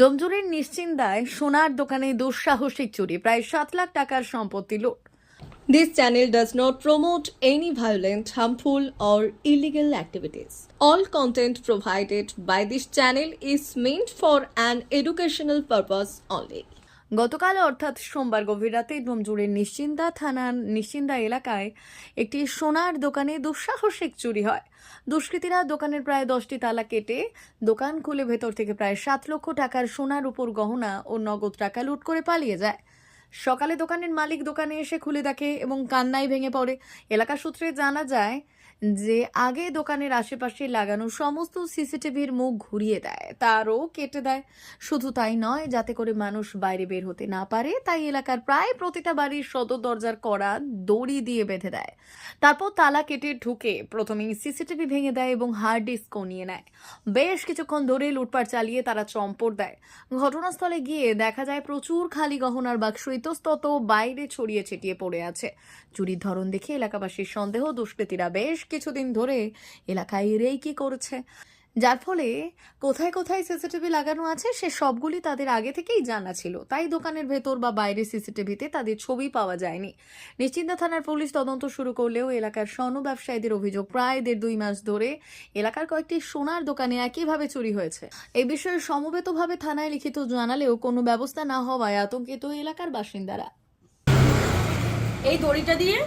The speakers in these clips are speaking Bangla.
ডোমজুরের নিশ্চিন্দায় সোনার দোকানে দুঃসাহসিক চুরি প্রায় সাত লাখ টাকার সম্পত্তি লুট This channel does not promote any violent, harmful, or illegal activities. All content provided by this channel is meant for an educational purpose only. গতকাল অর্থাৎ সোমবার গভীর রাতে ডোমজুরের নিশ্চিন্দা থানার নিশ্চিন্দা এলাকায় একটি সোনার দোকানে দুঃসাহসিক চুরি হয়। দুষ্কৃতীরা দোকানের প্রায় দশটি তালা কেটে দোকান খুলে ভেতর থেকে প্রায় সাত লক্ষ টাকার সোনার উপর গহনা ও নগদ টাকা লুট করে পালিয়ে যায়। সকালে দোকানের মালিক দোকানে এসে খুলে দেখে এবং কান্নায় ভেঙে পড়ে। এলাকা সূত্রে জানা যায় যে আগে দোকানের আশেপাশে লাগানো সমস্ত সিসিটিভির মুখ ঘুরিয়ে দেয়, তারও কেটে দেয়। শুধু তাই নয়, যাতে করে মানুষ বাইরে বের হতে না পারে, তাই এলাকার প্রায় প্রতিটা বাড়ির সদর দরজার কড়া দড়ি দিয়ে বেঁধে দেয়। তারপর তালা কেটে ঢুকে প্রথমেই সিসিটিভি ভেঙে দেয় এবং হার্ড ডিস্কও নিয়ে নেয়। বেশ কিছুক্ষণ ধরে লুটপাট চালিয়ে তারা চম্পট দেয়। ঘটনাস্থলে গিয়ে দেখা যায় প্রচুর খালি গহনার বাক্স ইতস্তত বাইরে ছড়িয়ে ছিটিয়ে পড়ে আছে। চুরির ধরন দেখে এলাকাবাসীর সন্দেহ, দুষ্কৃতীরা বেশ কিছুদিন ধরে এলাকায় রেইকি করছে। যার ফলে কোথায় কোথায় সিসিটিভি লাগানো আছে, সে সবগুলি তাদের আগে থেকেই জানা ছিল। তাই দোকানের ভেতর বা বাইরে সিসিটিভিতে তাদের ছবি পাওয়া যায়নি। নিশ্চিন্তা থানার পুলিশ তদন্ত শুরু করলেও এলাকার স্বর্ণ ব্যবসায়ীদের অভিযোগ প্রায় দেড় দুই মাস ধরে এলাকার কয়েকটি সোনার দোকানে একইভাবে চুরি হয়েছে। এই বিষয়ে সমবেতভাবে থানায় লিখিত জানালেও কোনো ব্যবস্থা না হওয়ায় আতঙ্কিত এলাকার বাসিন্দারা। এই দড়িটা দিয়ে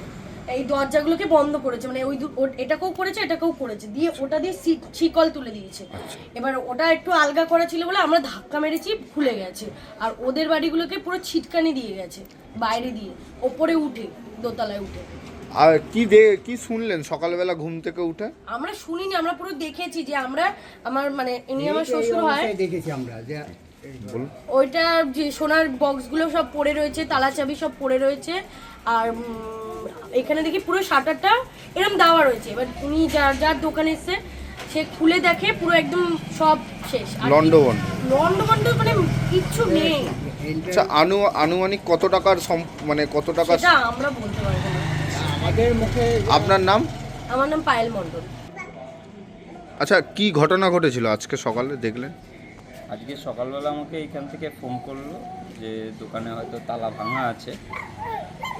এই দরজাগুলোকে বন্ধ করেছে মানে ওই দু- ও- এটাকেও করেছে এটাকেও করেছে। দিয়ে ওটা দিয়ে শিকল তুলে দিয়েছে। এবার ওটা একটু আলগা করা ছিল বলে আমরা ধাক্কা মেরেছি খুলে গেছে। আর ওদের বাড়িগুলোকে পুরো ছিটকানি দিয়ে গেছে বাইরে দিয়ে ওপরে উঠে দোতলায় উঠে। আর কি দে কি শুনলেন সকালবেলা ঘুম থেকে উঠে? আমরা শুনিনি আমরা পুরো দেখেছি যে আমরা আমার মানে ইনি আমার শ্বশুর হয়। দেখেছি আমরা যে ওইটা যে সোনার বক্সগুলো সব পড়ে রয়েছে তালা চাবি সব পড়ে রয়েছে। আর এখানে দেখি পুরো শাটারটা এরকম দেওয়া রয়েছে। এবার উনি যার যার দোকানে এসছে সে খুলে দেখে পুরো একদম সব শেষ। লন্ডন লন্ডভন্ড মানে কিচ্ছু নেই। আচ্ছা আনু আনুমানিক কত টাকার সম- মানে কত টাকার সেটা আমরা বলতে পারব না। আমাদের মুখে আপনার নাম? আমার নাম পায়েল মণ্ডল। আচ্ছা কি ঘটনা ঘটেছিল আজকে সকালে দেখলেন? আজকে সকালবেলা আমাকে এখান থেকে ফোন করল যে দোকানে হয়তো তালা ভাঙা আছে।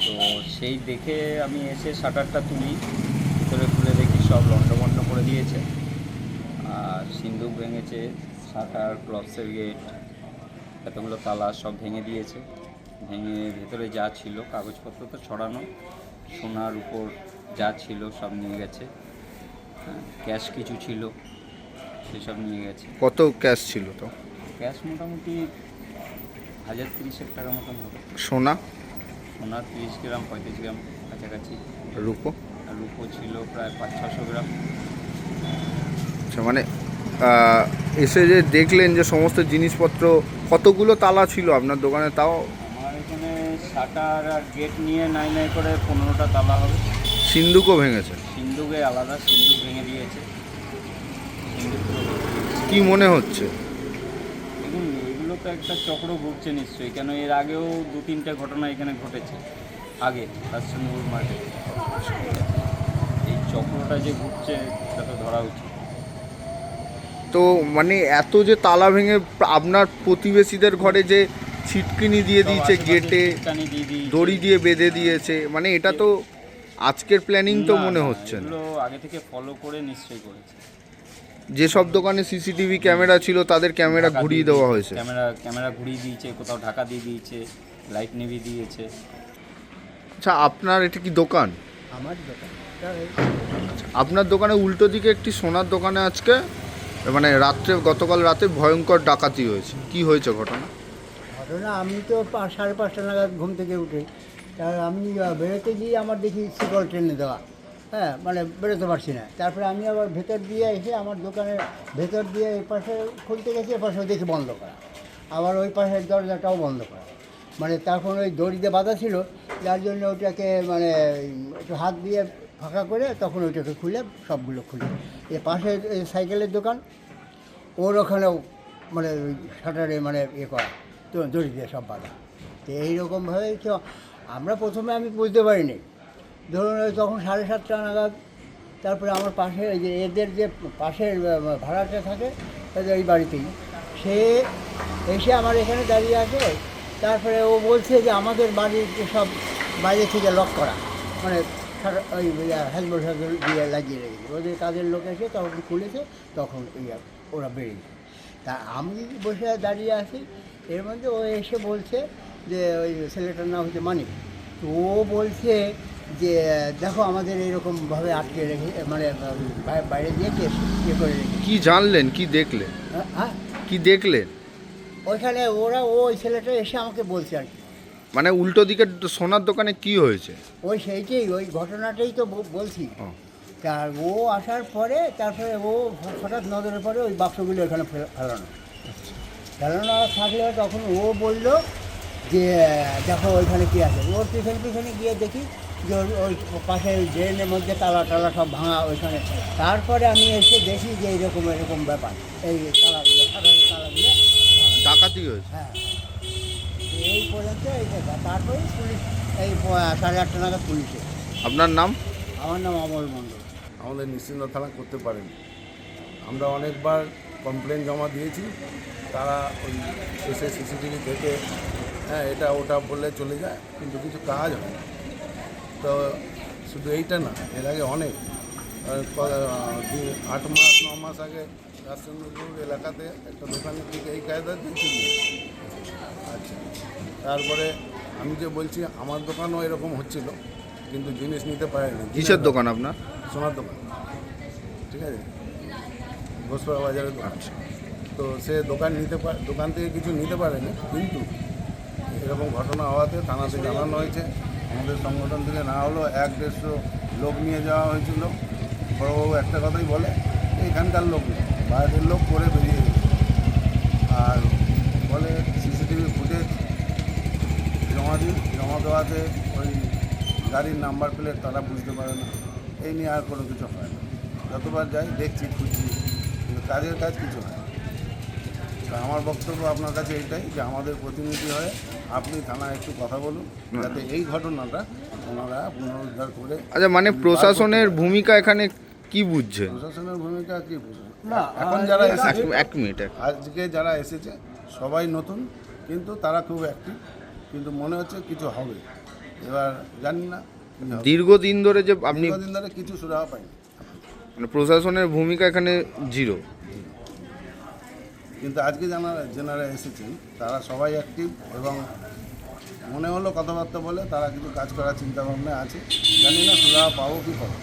তো সেই দেখে আমি এসে শাটারটা তুলি ভিতরে খুলে দেখি সব লন্ডভন্ড করে দিয়েছে। আর সিন্দুক ভেঙেছে শাটার ক্লসের গেট এতগুলো তালা সব ভেঙে দিয়েছে। ভেঙে ভেতরে যা ছিল কাগজপত্র তো ছড়ানো সোনার উপর যা ছিল সব নিয়ে গেছে। হ্যাঁ, ক্যাশ কিছু ছিল সেসব নিয়ে গেছে। কত ক্যাশ ছিল তো? ক্যাশ মোটামুটি হাজার তিরিশেক টাকা মতন হবে। সোনা? সোনা তিরিশ গ্রাম পঁয়ত্রিশ গ্রাম কাছাকাছি। রূপো? রূপো ছিল প্রায় পাঁচ ছশো গ্রাম। আচ্ছা মানে এসে যে দেখলেন যে সমস্ত জিনিসপত্র কতগুলো তালা ছিল আপনার দোকানে তাও? আমার এখানে শাটার আর গেট নিয়ে নাই নাই করে পনেরোটা তালা হবে। সিন্দুকও ভেঙেছে? সিন্ধুকে আলাদা সিন্ধুক ভেঙে দিয়েছে। কি মনে হচ্ছে? তো একটা চক্র ঘুরছে নিশ্চয়ই কেন এর আগেও দু তিনটে ঘটনা এখানে ঘটেছে আগে রাজচন্দ্রপুর মার্কেটে এই চক্রটা যে ঘুরছে সেটা তো ধরা উচিত। তো মানে এত যে তালা ভেঙে আপনার প্রতিবেশীদের ঘরে যে ছিটকিনি দিয়ে দিয়েছে গেটে। দড়ি দিয়ে বেঁধে দিয়েছে মানে এটা তো আজকের প্ল্যানিং তো মনে হচ্ছে আগে থেকে ফলো করে নিশ্চয়ই করেছে। যেসব দোকানে সিসিটিভি ক্যামেরা ছিল তাদের ক্যামেরা ঘুরিয়ে দেওয়া হয়েছে। ক্যামেরা ক্যামেরা ঘুরিয়ে দিয়েছে কোথাও ঢাকা দিয়ে দিয়েছে লাইট নিভিয়ে দিয়েছে। আচ্ছা আপনার এটা কি দোকান? আমার দোকান। আপনার দোকানে উল্টো দিকে একটি সোনার দোকানে আজকে মানে রাত্রে গতকাল রাতে ভয়ঙ্কর ডাকাতি হয়েছে। কি হয়েছে ঘটনা? ঘটনা আমি তো পা- সাড়ে পাঁচটা নাগাদ ঘুম থেকে উঠে। আমি আহ, বেরোতে গিয়ে আমার দেখি শিকল ট্রেনে দেওয়া। হ্যাঁ মানে বেরোতে পারছি না। তারপরে আমি আবার ভেতর দিয়ে এসে আমার দোকানের ভেতর দিয়ে এই পাশে খুলতে গেছি, এ পাশে দেখি বন্ধ করা। আবার ওই পাশের দরজাটাও বন্ধ করা। মানে তখন ওই দড়িতে বাঁধা ছিল, যার জন্য ওটাকে মানে একটু হাত দিয়ে ফাঁকা করে তখন ওইটাকে খুলে সবগুলো খুলে। এ পাশে সাইকেলের দোকান, ওর ওখানেও মানে ওই শাটারে মানে ইয়ে করা, তো দড়ি দিয়ে সব বাঁধা। তো এইরকমভাবে তো আমরা প্রথমে আমি বুঝতে পারিনি ধরুন ওই তখন সাড়ে সাতটা নাগাদ, তারপরে আমার পাশে ওই যে এদের যে পাশের ভাড়াটা থাকে তাদের এই বাড়িতেই। সে এসে আমার এখানে দাঁড়িয়ে আছে, তারপরে ও বলছে যে আমাদের বাড়িতে সব বাইরে থেকে লক করা মানে ওই হ্যাজবল হ্যাজবল দিয়ে লাগিয়ে রেখেছে। ওদের কাজের লোক এসে তখন খুলেছে, তখন ওরা বেরিয়েছে। তা আমি বসে দাঁড়িয়ে আছি, এর মধ্যে ও এসে বলছে যে ওই ছেলেটার নাম হচ্ছে মানিক। ও বলছে যে দেখো আমাদের এরকমভাবে আটকে রেখে মানে বাইরে দিয়ে কে ইয়ে করে রেখে কি জানলেন? কি দেখলেন? হ্যাঁ কি দেখলেন? ওইখানে ওরা ওই ছেলেটা এসে আমাকে বলছে আর কি। মানে উল্টো দিকে সোনার দোকানে কি হয়েছে? ওই সেইটাই ওই ঘটনাটাই তো বলছি। তার ও আসার পরে তারপরে ও হঠাৎ নজরে পরে ওই বাক্সগুলো এখানে ফেলানো। ফেলানো থাকলে তখন ও বলল যে দেখো ওইখানে কী আছে। ওর পিছনে পিছনে গিয়ে দেখি যে ওই পাশে ওই ড্রেনের মধ্যে তালা টালা সব ভাঙা ওইখানে। তারপরে আমি এসে দেখি যে এরকম এরকম ব্যাপার। এই তালাগুলো সাধারণ তালাগুলো ভাঙা। ডাকাতি হয়েছে? হ্যাঁ। এই পর্যন্ত এই দেখা তারপরে পুলিশ এই সাড়ে আটটা নাগাদ পুলিশে। আপনার নাম? আমার নাম অমল মণ্ডল। আমাদের নিশ্চিন্ত থানা করতে পারেনি। আমরা অনেকবার কমপ্লেন জমা দিয়েছি। তারা ওই এসে সিসিটিভি থেকে হ্যাঁ এটা ওটা বললে চলে যায় কিন্তু কিছু কাজ হয় না। তো শুধু এইটা না এর আগে অনেক। আট মাস ন মাস আগে রাজচন্দ্রপুর এলাকাতে একটা দোকানের দিকে এই কায়দা দিয়েছিল আচ্ছা তারপরে আমি যে বলছি আমার দোকানও এরকম হচ্ছিল কিন্তু জিনিস নিতে পারেনি। কিসের দোকান আপনার? সোনার দোকান। ঠিক আছে? ঘোষপাড়া বাজারের দোকান। তো সে দোকান নিতে পারে দোকান থেকে কিছু নিতে পারেনি কিন্তু এরকম ঘটনা হওয়াতে থানাতে জানানো হয়েছে। আমাদের সংগঠন থেকে না হলেও এক দেড়শো লোক নিয়ে যাওয়া হয়েছিল। বড়বাবু একটা কথাই বলে এখানকার লোক বাইরের লোক করে বেরিয়ে আর বলে, সিসিটিভি ফুটেজ জমা দিন, জমা দেওয়াতে ওই গাড়ির নাম্বার প্লেট তারা বুঝতে পারে না। এই নিয়ে আর কোনো কিছু হয় না। যতবার যাই দেখছি, খুঁজছি, কিন্তু কাজের কাজ কিছু হয় আমার বক্তব্য আপনার কাছে এইটাই যে আমাদের প্রতিনিধি হয়ে আপনি থানায় একটু কথা বলুন যাতে এই ঘটনাটা ওনারা পুনরুদ্ধার করে আচ্ছা মানে প্রশাসনের ভূমিকা এখানে কি বুঝছেন প্রশাসনের ভূমিকা কি বুঝুন না, এখন যারা এসেছে এক মিনিট আজকে যারা এসেছে সবাই নতুন কিন্তু তারা খুব অ্যাক্টিভ কিন্তু মনে হচ্ছে কিছু হবে। এবার জানি না দীর্ঘদিন ধরে যে আপনি দীর্ঘদিন ধরে কিছু সুরাহা পাইনি। মানে প্রশাসনের ভূমিকা এখানে জিরো কিন্তু আজকে যারা যেনারা এসেছেন, তারা সবাই অ্যাক্টিভ এবং মনে হলো কথাবার্তা বলে তারা কিছু কাজ করার চিন্তাভাবনা আছে। জানি না সুরা পাবো কি পাবো।